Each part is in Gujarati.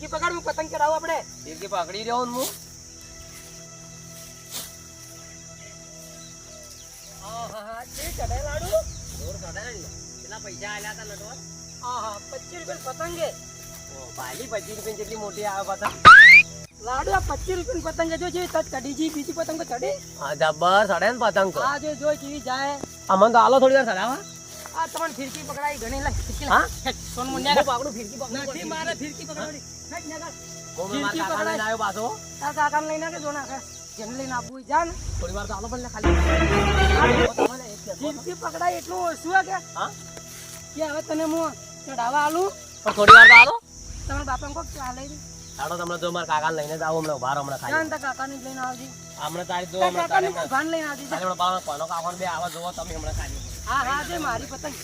ફિરકી પકડ હું પતંગ ચડાવું આપણે ફિરકી પકડી રહ્યો હું પૈસા આલ્યા હતા લડવા આહા, 25 રૂપિયાની પતંગ છે. ઓ ભાલી પચીસ રૂપિયા જેટલી મોટી આવે પતંગ લાડુ આ 25 રૂપિયાની પતંગ. જો જેવી તજ ચડી જી, બીજી પતંગ ચડી. હા જબર ચડે ને પતંગ તો જો જો કેવી જાય. અમને તો આલો થોડી વાર ચડાવા આ તમને ફિરકી પકડાઈ ઘણી લાય, ફિરકી હા? સોન મુંડિયા હું પકડું ફિરકી પકડું નથી મારે ફિરકી પકડવાની. હેટ, નગર ફિરકી પકડાઈ આવ્યો પાછો. તારા કાકા લઈને કે જો નાખે. જેને લઈને આપવું જા ને. થોડી વાર તો આલો પણ ખાલી. ફિરકી પકડાય એટલું ઓછું કે? હા? કે હવે તને હું ચડાવા આલું? પણ થોડી વાર તો આલો તમારા બાપાને કોક ચાલે લઈ ચાલો તમને જો મારા કાકા લઈને જ આવું હમણાં ઊભા રહો હમણાં ખાલી ને તારા કાકાને જ લઈને આવજી. હમણાં તારી જો હમણાં કાકાને તારે કોક લઈને આવજી. હમણાં પાછો કોનો કાકાનો બે આવા જોવો તમે હમણાં ખાલી. હા હા જે મારી પતંગ.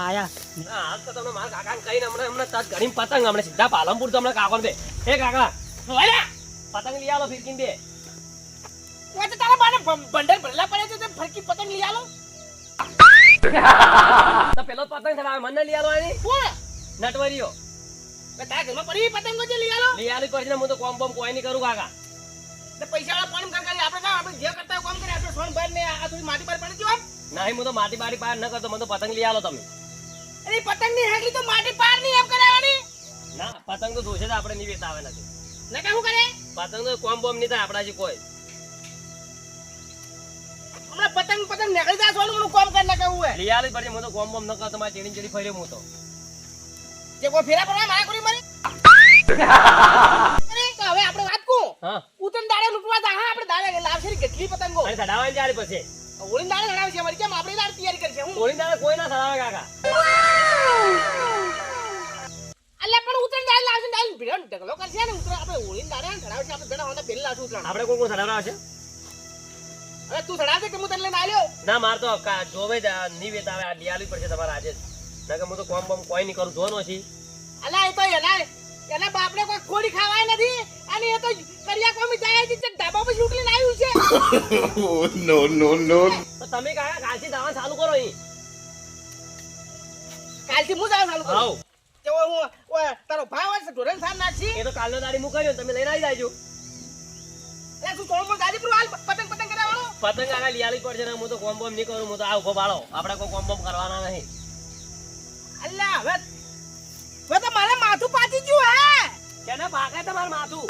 આયા. હા તો તમને મારા કાકાને કહીને હમણાં હમણાં તાજ ઘડીને પતંગ હમણાં સીધા પાલનપુર તો હમણાં કાકાને બે. હે કાકા. પતંગ લઈ આવો ફિરકીને બે. તો તારા બાને બંડલ ભરેલા પડે છે તે ફરકી પતંગ લઈ આલો તો પેલો પતંગ ચડાવે મને લઈ આલો એની. કોણ? નટવરીઓ. તારા ઘરમાં પડી પતંગો લઈ આવો લઈ આલી પછી હું તો કોમ બોમ કોઈ નહીં કરું કાકા. પૈસા વાળા કોણ કામ આપણે કામ આપણે જે કરતા હોય કોમ આપણે સોન ભાઈ ને આ થોડી માટી પર પડી જવા નહીં હું તો માટી બાટી પાર ન કરતો મને તો પતંગ લઈ આલો તમે. અરે પતંગની હેગલી તો માટી પારની એમ કરાવવાની ના પતંગ તો જોશે જ આપણે નહીં વેતા આવે નથી. ને કાહું કરે? પતંગ તો કોમ બોમ નહીં થાય આપણાથી કોઈ. હમણાં પતંગ પતંગ નીકળી જાય સોનું મને કોમ કરી નાખે હું લઈ આલી પછી હું તો કોમ બોમ ન કરતો મારી ચીડી ચીડી ફર્યો હું તો. જે કોઈ ફેરા પડવા મારે કરી મારી. અરે તો હવે આપણે વાત કહું હા. દાડે લૂંટવા જા. હા આપણે દાડે લાવશે કેટલી પતંગો. અને ચડાવવાની જાડે પછી. ઓળી દાડે લડાવશે અમારી કેમ? આપણે દાડે તૈયારી કરશે હું? ઓળી દાડે કોઈ ના સડાવે કાકા. અલ્યા પણ ઉતરણ દાડે લાવશે દાડે. ભીડો ઢગલો કરશે ને. ઉતરાણ આપણે ઓળી દાડે ને ચડાવશે આપણે બેના હોતા પેલી લાવશું ઉતરણ. આપણે કોણ કોણ ચડાવવા છે? હવે તું ચડાવશે કે હું તને લઈને આવ્યો ના માર તો જોવે જ આ આવે આ લઈ પડશે તમારે આજે. જ ના કે હું તો કોમ બોમ કોઈ નહીં કરું. જોવાનો છી. અલ્યા એ તો એના એના બાપને કોઈ ખોડી ખાવાય નથી? અને એ તો કરિયા કોમી જાય છે ધાબા પર લૂંટીને આવ્યું છે. નો નો. તો તમે કાકા કાલથી દાવા ચાલુ કરો અહીં. કાલથી હું જવા ચાલુ કરું? તે હું ઓય તારો ભાવ છે ઢોરણ સાર નાખી એ તો કાલનો દાડી હું કર્યો તમે લઈને આવી જાજો. એટલે તું કોમ દાડી પર હાલ પતંગ પતંગ કરાવવાનો? પતંગ કાકા લઈ પડશે ને હું તો કોમ બોમ નહીં કરું હું તો આ ઊભો બાળો. આપણે કોઈ કોમ બોમ કરવાના નહીં. અલ્લા હવે કેને પાકે તમારું માથું.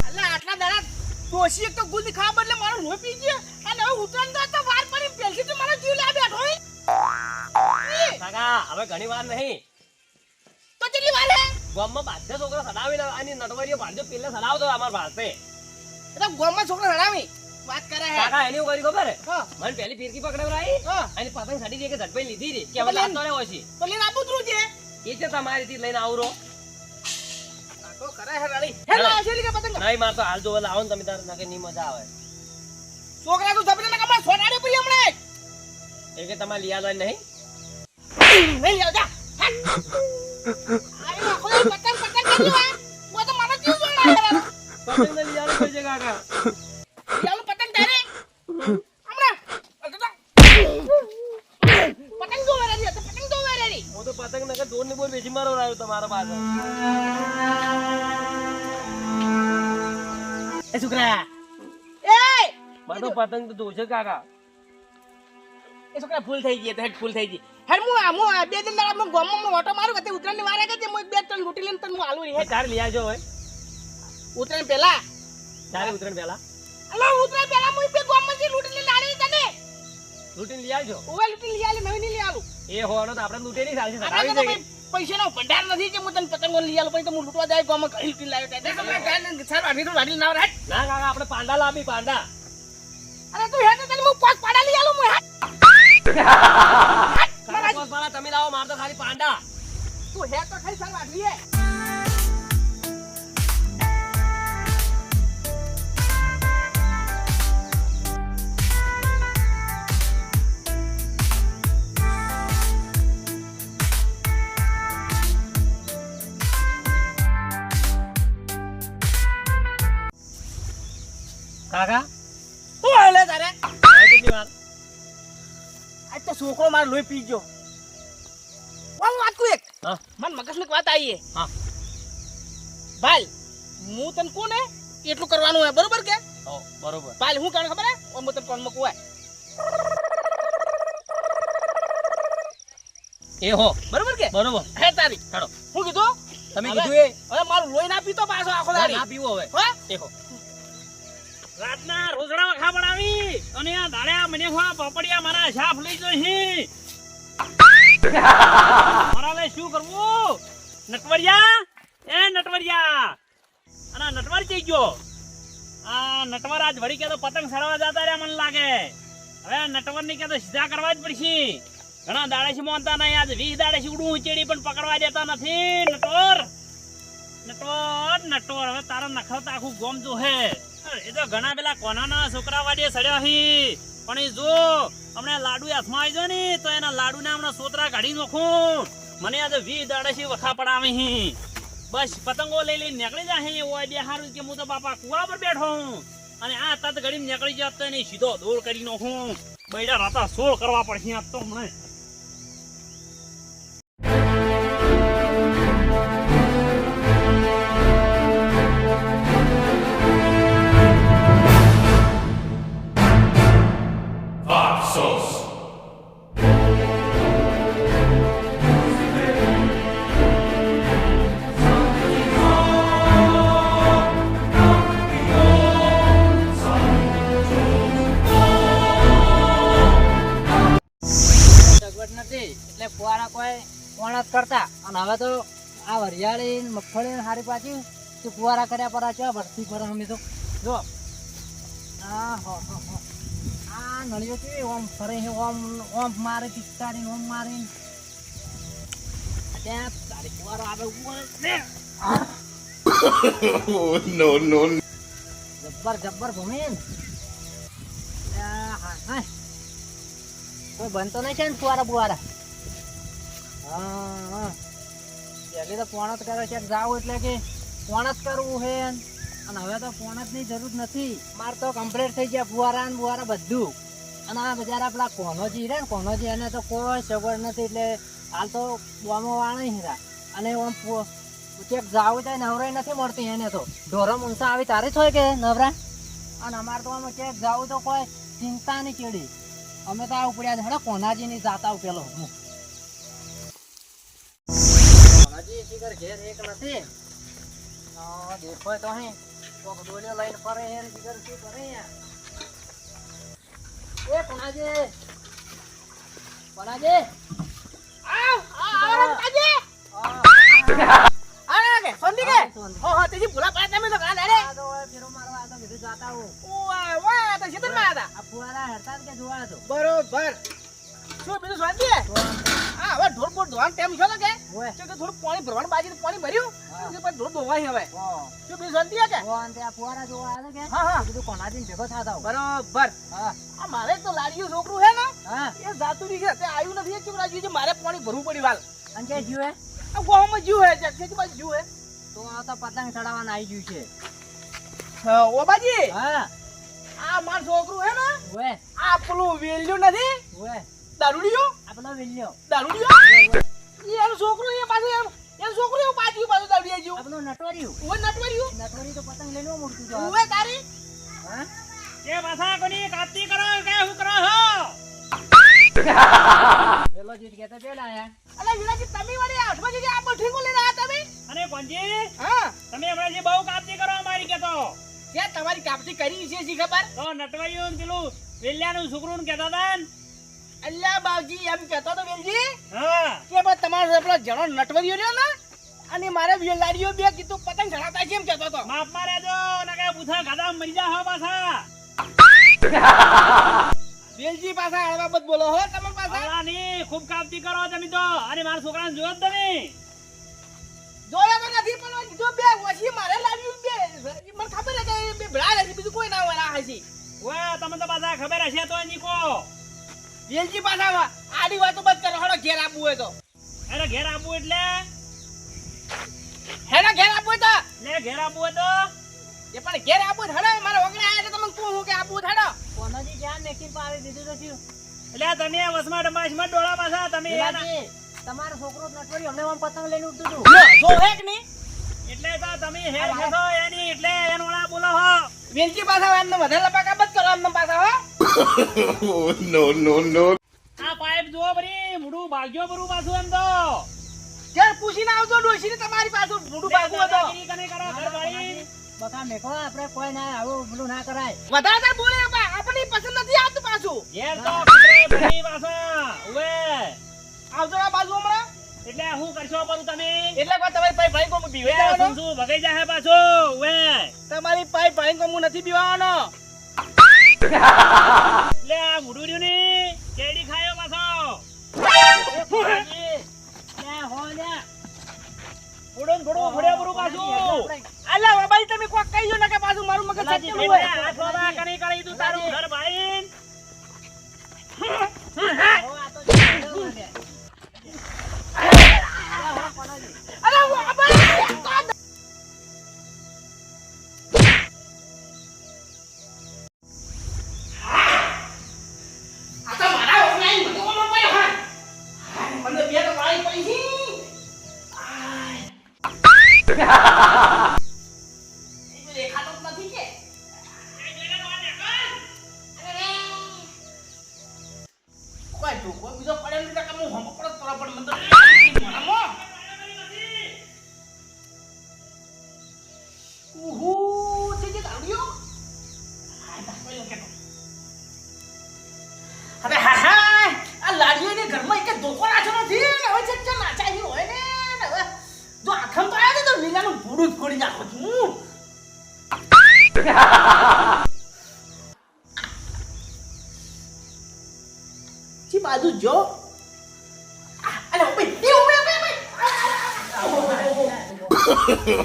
અલ્યા આટલા દાડા ડોશી એક તો ગુંદી ખાવા બદલે મારો લોહી પી ગયો. અને હવે ઉતરાણ દો તો વાર પડી પેલથી તો મારો જીવ લા બેઠો કાકા હવે ઘણી વાર નહીં. તો કેટલી વાર હે? ગામમાં બાધ્ય છોકરા સડાવી અને નટવરીઓ ભાંજો પેલે સડાવતો અમાર ભાષે એ ગોમમાં છોકરા હરાવી વાત કરે હે. કાકા એની કરી ખબર હે? મને ફીરકી પકડાવરાઈ હા. અને પતંગ સાડી દે કે ઝડપી લીધી રે કે હવે તો લઈને- તો આપું તું છે એ છે તમારી થી લઈને આવરો તો કરે હે રાણી? હે લાવ છે કે પતંગ? નહીં માર તો હાલ જોવા લાવો ને તમે તારે નકે નહીં મજા આવે. છોકરા તો ધબલે ના કમા સોનાડે પડી હમણે. એ કે તમારે લઈ આવવાની નહીં? નહીં લ્યો જા. આયો કોઈ પતંગ પતંગ કરી વા મો તો મારો જીવ જોડે પતંગ ને લઈ કાકા પતંગ તારે. હમણાં. પતંગ પતંગ તો પતંગ દોરની બોલ બેસી મારો રહ્યો તમારા પાસે એ છોકરા. એ! બધો પતંગ તો જોશે કાકા. એ છોકરા ફૂલ થઈ ગઈ તો હેડ ફૂલ થઈ ગઈ. હેડ હું આમો બે દિન દાડા હું ગોમમાં ઓટો મારું કે ઉતરાણની વારે કે હું બે ત્રણ લૂટી લઈને તને હું આલુ હેડ. તારે લઈ આવજો હવે. ઉતરાણ પહેલા? તારે ઉતરાણ પહેલા? અલો ઉતરાણ પહેલા હું બે ગોમમાં થી લૂટી લઈને આલી તને. લૂટી લઈ આવજો. ઓવે લૂટી લઈ આલી નવી નહીં લઈ આલું એ હોવાનો તો આપણે લૂટે નહીં ચાલશે આપણે પૈસાનો ભંડાર નથી કે હું તને પતંગો લઈ આલું પછી તો હું લૂંટવા જાય ગામમાં ઘણી લૂંટી લાવ્યો ત્યાં ગાયને તો વાડી ના રાખ ના કાકા આપણે પાંડા લાવી પાંડા અરે તું હે તો તને હું પાંચ પાડા લઈ આલું હું પાડા તમે લાવો માર તો ખાલી પાંડા તું હે તો ખાલી સર આટલી કાકા શું હાલે તારે? કેટલી વાર? આજ તો છોકરો મારો લોહી પી ગયો. હું વાત કહું એક? હા. મન વાત આવી હા. ભાઈ હું તને કોને? એટલું કરવાનું હોય બરોબર કે? બરોબર. ભાઈ હું કરવાનું ખબર હે? હું તને કોણ મૂકું એ હો. બરોબર કે? બરોબર. હે તારી. હેડો. હું કીધું? તમે કીધું એ? હવે મારું લોહી ના પીતો પાછો આખો ના દાડી. ના પીવો હવે. હો? એ હો. રાતના રોજડા વખા બનાવી અને આ દાડ્યા મને હું પપડિયા મારા સાફ લઈ જઈ મારા લઈ શું કરવું? નટવરિયા? એ નટવરિયા! અને નટવર જઈ ગયો. આ નટવર આજ વળી કે તો પતંગ સડવા જતા રહ્યા મને લાગે. હવે નટવરની કે તો સીધા કરવા જ પડશે. ઘણા દાડે છે મોનતા નહીં, આજ વીસ દાડે છે ઉડું ઉચેડી પણ પકડવા દેતા નથી. નટવર! નટવર નટવર, હવે તારા નખરતા આખું ગોમ જો હે. એ તો ઘણા પેલા કોનાના છોકરા વાડીએ સડ્યા હી. પણ જો હમણાં લાડુ હાથમાં આવી ને, તો એના લાડુ ને હમણાં સોતરા કાઢી નાખું. મને આજે વી દાડે છે વખા પડાવે હી. બસ, પતંગો લઈ નીકળી જાય ઓય બે હારું કે હું તો બાપા કુવા પર બેઠો હું. અને આ તત ઘડી નીકળી જાત તો સીધો દોર કરી નાખું. બૈડા રાતા સોળ કરવા પડશે આ તો મને કોઈ કરતા. અને હવે તો આ વરિયાળી ને મગફળી ને હારી પાછી તો કુવારા કર્યા પર ચા ભરતી પર અમે તો. જો. આ હો હો હો. આ નળીઓ છે ઓમ ફરે છે ઓમ ઓમ મારે પિચકારી ઓમ મારી. ત્યાં તારી ફુવારો આવે ઉપર. જબ્બર જબ્બર ભૂમિન હા હા. કોઈ બનતો નહીં છે ને ફુવારા બુવારા? હા પહેલી તો ફોન જ કરે છે જાવ એટલે કે ફોન જ કરવું છે અને હવે તો ફોન જ ની જરૂર નથી. મારે તો કમ્પ્લીટ થઈ ગયા ફુવારા ને બુવારા બધું. અને આ બજારા પેલા કોનોજી રે કોનોજી એને તો કોઈ સગવડ નથી એટલે હાલ તો બોમો વાળા હીરા અને આમ ક્યાંક જાવ તો નવરાઈ નથી મળતી એને તો. ઢોરો મુંસા આવી તારે હોય કે નવરા? અને અમારે તો અમે ક્યાંક જાવ તો કોઈ ચિંતા નહીં કેડી. અમે તો આ ઉપડ્યા છે કોનાજીની જાતા ઉપેલો હું. કોનાજી શિખર ઘેર એક નથી આ દેખોય તો અહીં કોક ડોલ્યો લઈને ફરે હે શિખર શું કરે એ કોનાજી કોનાજી આવ આવ આ આ કે સંધી કે હા, સંધી. હો હો તેજી ભૂલા પાડે તમે તો ઘણા દાડે તો ફેરો મારવા આ કીધું જાતા હું ઓય ઓય તો શેતરમાં હતા આ ફુવારા હેરતા કે જોવા તો બરોબર શું બીજું શાંતિ હા હવે ઢોર બોર ધોવાનું ટાઈમ છો કે કે થોડું પાણી ભરવાનું બાજી પાણી ભર્યું? પછી ઢોર ધોવાય હવે. શું બીજું શાંતિ કે? આ ફુવારા જોવા આવે કે? હા હા. કીધું કોનાજી ભેગો થતા હું બરોબર. હા. આ મારે તો લાડિયું છોકરું હે ને હા. એ જાતું નહીં છે તે આવ્યું નથી. છોકરા જીવ છે મારે પાણી ભરવું પડી વાલ અને કે જીવે? આ ગોવામાં જીવ છે બાજુ જીવ? તો આ તો પતંગ ચડાવવાના આવી ગયું છે. હા, ઓ બાજી. હા. આ માર છોકરું હે ને ઓએ આ પેલું વેલ્યું નથી? ઓએ દારૂડિયું? આ પેલો વિલ્યો. દારૂડિયું? એનું છોકરું એ પાછું એમ એનું છોકરું એવું પાછું પાછું દારૂડિયા આ જેવું નટવર્યું. ઓય નટવર્યું? નટવરી તો પતંગ લઈને મૂકતું તો ઓય તારી? હા? એ પાછા કોની કાપતી કરો કે શું કરો છો? પેલો જીત કે પેલા આયા. અલા વિલાજી તમે વળી આઠમાં જગ્યાએ આ બઠીંગો લઈને આયા તમે? અને કોણજી હા. તમે હમણાં જે બહુ કાપતી કરો અમારી કે તમારી કાપતી કરી છે શી ખબર? તો નટવાયું ને પેલું વેલ્યાનું છોકરું કેતા હતા અલ્યા બાવજી એમ કહેતો તો વેલજી હા. કે બસ તમારો પેલો જણો નટવરિયો રહ્યો ને અને મારે વેલાડીઓ બે કીધું પતંગ ચડાવતા છે એમ કહેતો તો. માપમાં રહેજો ને કે પૂછા મરી જા હો પાછા. વેલજી પાછા હળવા બધ બોલો હો તમે પાછા. ની ખૂબ કાપતી કરો તમે તો. અને મારા છોકરાને જોયો જ જોયા તો નથી પણ બે ઓછી મારે લાવ્યું બે મને ખબર છે કે બે ભેળા રહેશે બીજું કોઈ ના હોય ના હશે વાહ તમને તો પાછા ખબર હશે તો નીકો વેલજી પાછા આડી વાતો બંધ કરો. હળો ઘેર આપવું હોય તો. અરે ઘેર આપવું એટલે? હેડો ઘેર આપવું તો. લે ઘેર આપવું તો. એ પણ ઘેર આપવું હળો મારા વગડે આયા તો તમને કહું છું કે આપવું થાડો કોનોજી હેડો કોનાજી જ્યાં મેકીને પાવી દીધું તો થયું? એટલે તમે વસમાં ડમાશમાં ડોળા પાછા તમે તમારો છોકરો નટવરી અમને આમ પતંગ લઈને ઉડતું હતું. જો હે કે નહીં? એટલે તો તમે હેર ખેંચો એની એટલે એનોળા વાળા બોલો હો. વેલચી પાછા એમને વધારે લપાકા બત કરો એમને પાછા હો. નો no, no. આ પાઇપ જો બરી મોઢું ભાગ્યો બરું પાછું એમ તો. ઘર પૂછીને આવજો ડોશીને તમારી પાછું મોઢું ભાગવું હતો કને કરો ઘર ભાઈ બકા મેકો આપણે કોઈ ના આવું પેલું ના કરાય. વધારે બોલે બા આપણને પસંદ નથી આવતું પાછું. ઘેર તો કૂતરે બની પાછા. ઉવે. આવજો આ બાજુ હમણાં. એટલે હું કરશો પરું તમે? એટલે કોઈ તમારી પાઈ ભાઈ કોમ બીવે સુનસુ ભગાઈ જાહે પાછો. ઉવે. તમારી પાઈ ભાઈ કોમ નથી બીવાનો એટલે આ ને કેડી ખાયો પાછો લે હો લે ફોડો ને ફોડો ફોડ્યા બરું પાછું અલ્યા બાબાજી તમે કોક કહી દો ને કે પાછું મારું મગજ સચેલું હોય આ થોડા કરી કરી તું તારું ઘર ભાઈ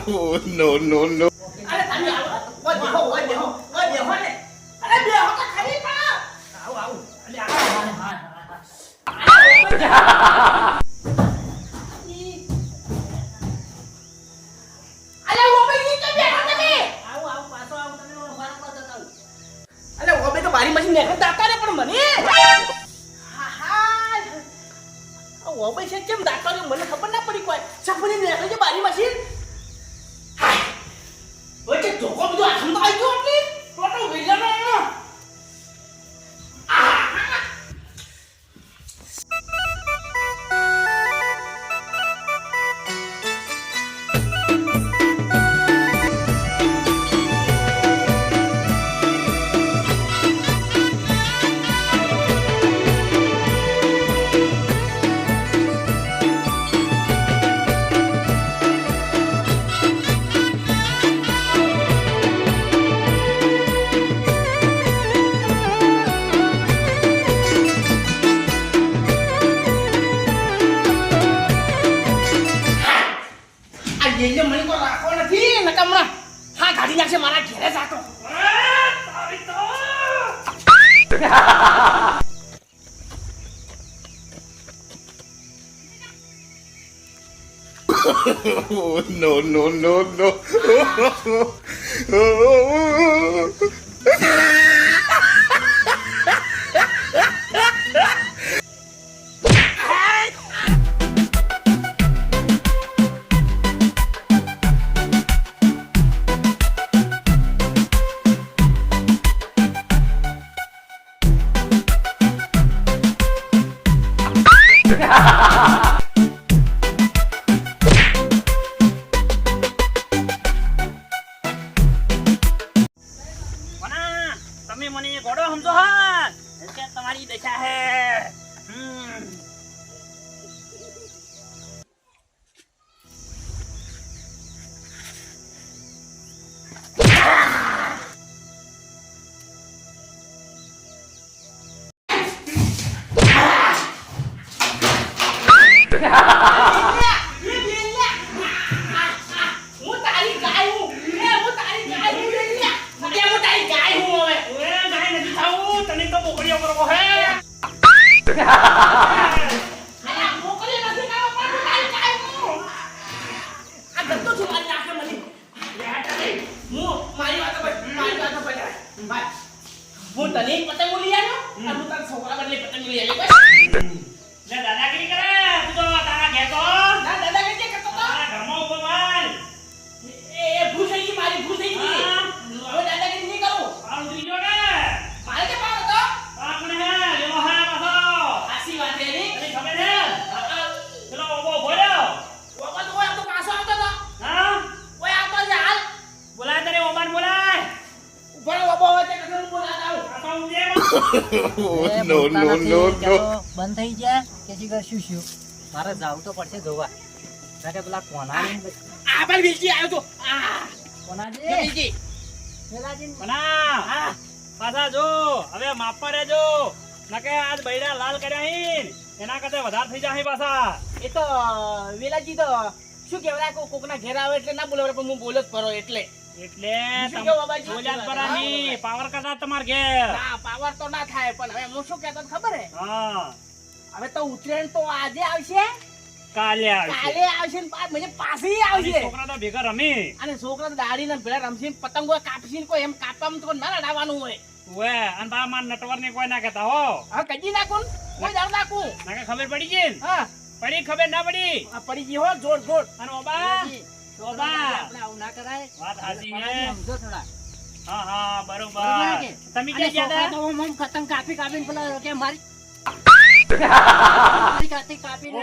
ઓય બેહો ને અરે ખરી અરે ની ઓબે તો મારી મશીન ને દાતા ને પણ મને હા હા ઓબે છે કેમ દાતા ને મને ખબર ના પડી કોઈ? સપની ને છે મારી મશીન કે ધોકો બધો આખમ તો હા ગાડી નાખશે મારા ઘેરે જાતો Oh, no, no, no, no. Yeah. તને એક પતંગ લઈ આવ્યો અને હું તારા છોકરા બદલે પતંગ લઈ આવ્યો બસ. ના દાદાગીરી કરે. તું તો તારા ઘેર તો. ના દાદાગીરી કે કરતો તારા ઘરમાં ઊભો માલ. એ ભૂલ થઈ ગઈ મારી ભૂલ થઈ ગઈ. હવે દાદાગીરી નહીં કરું? પાઉં થઈ ગયો ને. મારે કે પાઉં તો આપણે હે લેવો હે પાછો. આસી વાત હે ની તને ખબર હે. પેલો ઉપર ઓબો હોય તે કસન બોલાય નથી, no, ચાલો, no. બંધ થઈ ગયા કે શી કરશું શું મારે જાવું તો પડશે જોવા. કારણ કે પેલા કોના આ પણ વેલજી આવ્યો તો. કોનાજી? વેલજી. પેલાજી? બના પાછા જો હવે માપવા રહેજો. નકે આજ બૈડા લાલ કર્યા હીન એના કરતા વધારે થઈ જાય પાછા. એ તો વેલાજી તો શું કહેવાય કો કોકના ઘેર આવે એટલે ના બોલાવે પણ હું બોલો જ પરો એટલે. એટલે પાવર કરતા તમાર ઘેર. ના પાવર તો ના થાય પણ હવે હું શું કહેતો ખબર હે? હા. હવે તો ઉત્તરાયણ તો આજે આવશે. કાલે આવશે. કાલે આવશે ને મહિને પાછી આવશે. છોકરા તો ભેગા રમે. અને છોકરા તો દાડી ને ભેળા રમશે પતંગો કાપશે કોઈ એમ કાપવામાં તો ના લડાવવાનું હોય. ઓએ અને બા માર નટવર ને કોઈ ના કહેતા હો. હા કજી નાખું કોઈ દાવ નાખું? નાકે ખબર પડી ગઈ હા. પડી ખબર ના પડી? આ પડી ગઈ હો જોર જોર. અને ઓબા? આપણે આવું ના કરાય. વાત સાચી કોનાજી સમજો થોડા. હા હા બરોબર. બરોબર કે? તમે તો પતંગ કાપી કાપીને પેલા કે મારી મારી કાપી. કાપીને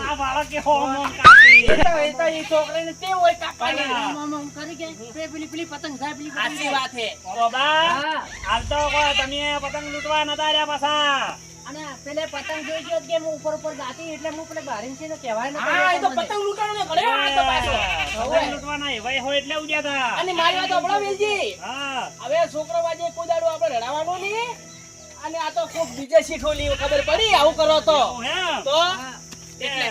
આ બાળકે હોમ હોમ કાપી. એ તો એ છોકરાને તે હોય કાપવાની આમ આમ આમ કરી કે? પેલી પેલી પેલી પતંગ જાય પેલી સાચી વાત હે. બાબા હાલ તો તમે પતંગ લૂંટવા નતા રહ્યા પાછા. અને પેલે પતંગ જોઈ ગયો કે હું ઉપર ઉપર જાતી એટલે હું પેલે બારીન છે ને કહેવાય ને હા એ તો પતંગ લૂંટાણો ને ઘરે આ તો પાછો. પતંગ લૂંટવાના એવાય હોય એટલે ઉડ્યા હતા અને મારી વાત સાંભળો વેલજી હા. હવે છોકરો વાજે કોઈ દાડો આપણે રડાવવાનો નહીં. અને આ તો કોક બીજે શીખોલી ખબર પડી? આવું કરો તો. તો? એટલે.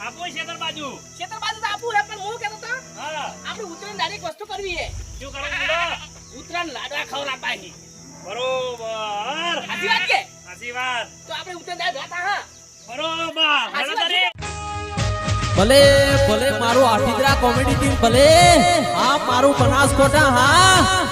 આપો શેતર બાજુ. ખેતર બાજુ તો આપું હે પણ હું કહેતો તો હા. આપણે ઉત્તરાયણ ડાયરેક્ટ વસ્તુ કરવી હે શું કરો બોલો? ઉત્તરાયણ લાડવા ખવડાવવાની બરોબર. હાજી વાત કે? સાચી વાત. તો આપણે હા. બરોબર. ભલે ભલે મારું આઠીદરા કોમેડી ટીમ ભલે. હા મારું બનાસકોટા હા.